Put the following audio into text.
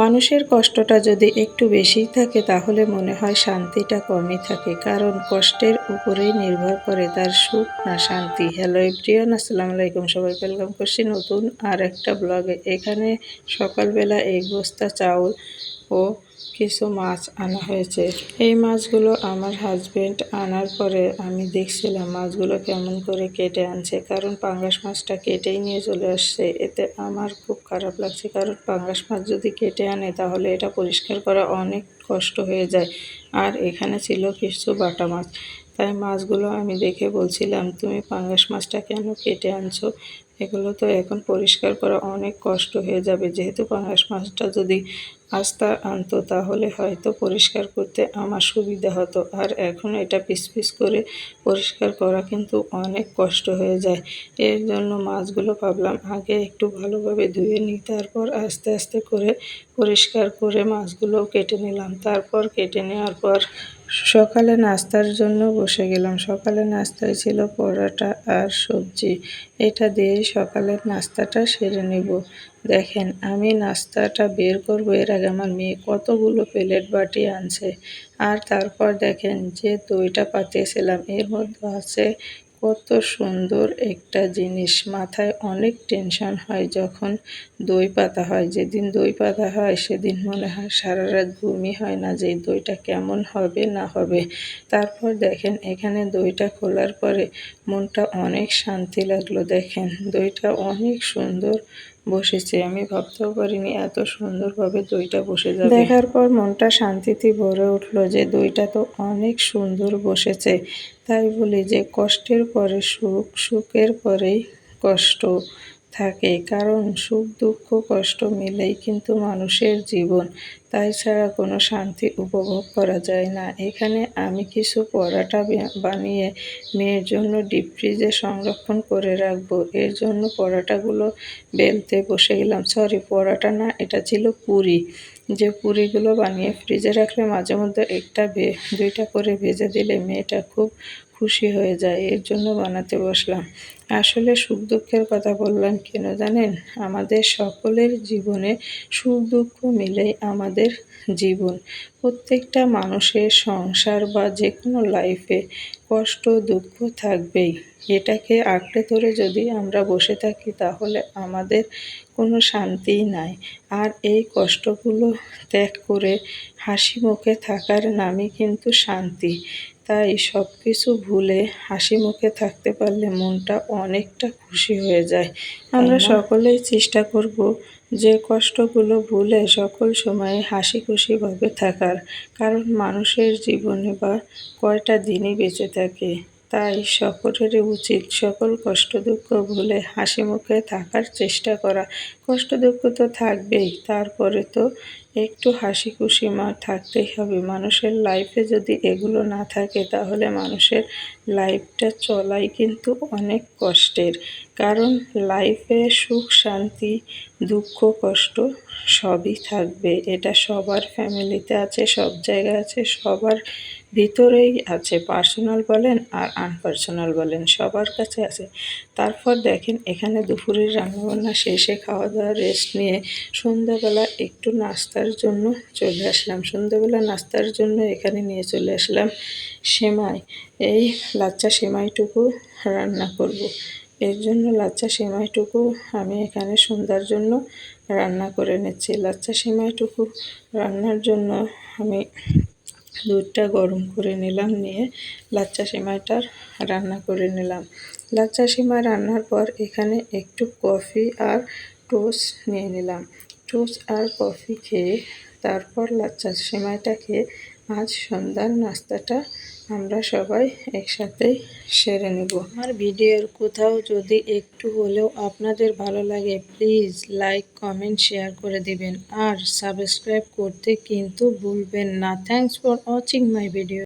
মানুষের কষ্টটা যদি একটু বেশি থাকে তাহলে মনে হয় শান্তিটা কমই থাকে, কারণ কষ্টের উপরেই নির্ভর করে তার সুখ না শান্তি। হ্যালো এভরিওয়ান আসসালামু আলাইকুম। সবাই ওয়েলকাম করছি নতুন আর একটা ব্লগে এখানে সকালবেলা এক বস্তা চাউল ও কিছু মাছ আনা হয়েছে? এই মাছগুলো আমার হাজবেন্ড আনার পরে আমি দেখছিলাম মাছগুলো কেমন করে কেটে আনছে। কারণ পাঙ্গাস মাছটা কেটেই নিয়ে চলে আসছে। এতে আমার খুব খারাপ লাগছে। কারণ পাঙ্গাস মাছ যদি কেটে আনে, তাহলে এটা পরিষ্কার করা অনেক কষ্ট হয়ে যায়। আর এখানে ছিল কিছু বাটা মাছ। তাই মাছগুলো আমি দেখে বলছিলাম, তুমি পাঙ্গাস মাছটা কেন কেটে আনছো? এগুলো তো এখন পরিষ্কার করা অনেক কষ্ট হয়ে যাবে। যেহেতু পাঙ্গাস মাছটা যদি আস্তা আনতো, তাহলে হয়তো পরিষ্কার করতে আমার সুবিধা হতো। আর এখন এটা পিস পিস করে পরিষ্কার করা কিন্তু অনেক কষ্ট হয়ে যায়। এর জন্য মাছগুলো ভাবলাম আগে একটু ভালোভাবে ধুয়ে নিই, তারপর আস্তে আস্তে করে পরিষ্কার করে মাছগুলো কেটে নিলাম। তারপর কেটে নেওয়ার পর সকালে নাস্তার জন্য বসে গেলাম। সকালে নাস্তায় ছিল পরোটা আর সবজি। এটা দিয়েই সকালের নাস্তাটা সেরে নেব। দেখেন, আমি নাস্তাটা বের করব। এর আগে আমার মেয়ে কতগুলো প্লেট বাটি আনছে। আর তারপর দেখেন যে দইটা পাতিয়েছিলাম। এর মধ্যে আছে কত সুন্দর একটা জিনিস। মাথায় অনেক টেনশন হয় যখন দই পাতা হয়। যেদিন দই পাতা হয়, সেদিন মনে হয় সারা রাত ঘুমই হয় না যে দইটা কেমন হবে, না হবে। তারপর দেখেন, এখানে দইটা খোলার পরে মনটা অনেক শান্তি লাগল। দেখেন, দইটা অনেক সুন্দর বসেছে, আমি ভাবতেও পারিনি এত সুন্দরভাবে দইটা বসে যাবে। দেখার পর মনটা শান্তিতে ভরে উঠল যে দইটা তো অনেক সুন্দর বসেছে। তাই বলি যে কষ্টের পরে সুখ, সুখের পরেই কষ্ট। থাকে, কারণ সুখ, দুঃখ, কষ্ট মিলেই কিন্তু মানুষের জীবন। তাই ছাড়া কোনো শান্তি উপভোগ করা যায় না। এখানে আমি কিছু পরাটা বানিয়ে মেয়ের জন্য ডিপ ফ্রিজে সংরক্ষণ করে রাখব। এর জন্য পরাটাগুলো বেলতে বসে গেলাম। সরি, পরাটা না, এটা ছিল পুরি। যে পুরিগুলো বানিয়ে ফ্রিজে রাখলে মাঝে মধ্যে একটা দুইটা করে ভেজে দিলে মেয়েটা খুব খুশি হয়ে যায়, এর জন্য বানাতে বসলাম। আসলে সুখ দুঃখের কথা বললাম কেন জানেন? আমাদের সকলের জীবনে সুখ দুঃখ মিলেই আমাদের জীবন। প্রত্যেকটা মানুষের সংসার বা যে কোনো লাইফে কষ্ট দুঃখ থাকবেই। এটাকে আঁকড়ে ধরে যদি আমরা বসে থাকি, তাহলে আমাদের কোনো শান্তিই নাই। আর এই কষ্টগুলো ত্যাগ করে হাসি মুখে থাকার নামই কিন্তু শান্তি। তাই সব কিছু ভুলে হাসি মুখে থাকতে পারলে মনটা অনেকটা খুশি হয়ে যায়। আমরা সকলেই চেষ্টা করব যে কষ্টগুলো ভুলে সকল সময়ে হাসি খুশিভাবে থাকার কারণ মানুষের জীবনে বা কয়টা দিনই বেঁচে থাকে। তাই সকলেরই উচিত সকল কষ্ট দুঃখ ভুলে হাসি মুখে থাকার চেষ্টা করা। কষ্ট দুঃখ তো থাকবেই তারপরে তো একটু হাসি খুশি মা থাকতেই হবে। মানুষের লাইফে যদি এগুলো না থাকে, তাহলে মানুষের লাইফটা চলাই কিন্তু অনেক কষ্টের। কারণ লাইফে সুখ, শান্তি, দুঃখ, কষ্ট সবই থাকবে। এটা সবার ফ্যামিলিতে আছে, সব জায়গায় আছে, সবার ভিতরেই আছে। পার্সোনাল বলেন আর আনপার্সোনাল বলেন, সবার কাছে আছে। তারপর দেখেন, এখানে দুপুরের রান্নাবান্না শেষে খাওয়া দাওয়া রেস্ট নিয়ে সন্ধ্যাবেলা একটু নাস্তার জন্য চলে আসলাম। সন্ধ্যাবেলা নাস্তার জন্য এখানে নিয়ে চলে আসলাম সেমাই। এই লাচ্চা সেমাইটুকু রান্না করব। এর জন্য লাচ্চা সেমাইটুকু আমি এখানে সন্ধ্যার জন্য রান্না করে নিচ্ছি। লাচ্চা সেমাইটুকু রান্নার জন্য আমি দুধটা গরম করে নিলাম, নিয়ে লাচ্চা সেমাইটার রান্না করে নিলাম। লাচ্চা সেমাই রান্নার পর এখানে একটু কফি আর টোস্ট নিয়ে নিলাম। টোস্ট আর কফি খেয়ে তারপর লাচ্চা সেমাইটা খেয়ে আজ সন্ধ্যার নাস্তাটা আমরা সবাই একসাথেই সেরে নেব। আমার ভিডিওর কোথাও যদি একটু হলেও আপনাদের ভালো লাগে, প্লিজ লাইক, কমেন্ট, শেয়ার করে দিবেন। আর সাবস্ক্রাইব করতে কিন্তু ভুলবেন না। Thanks for watching my video.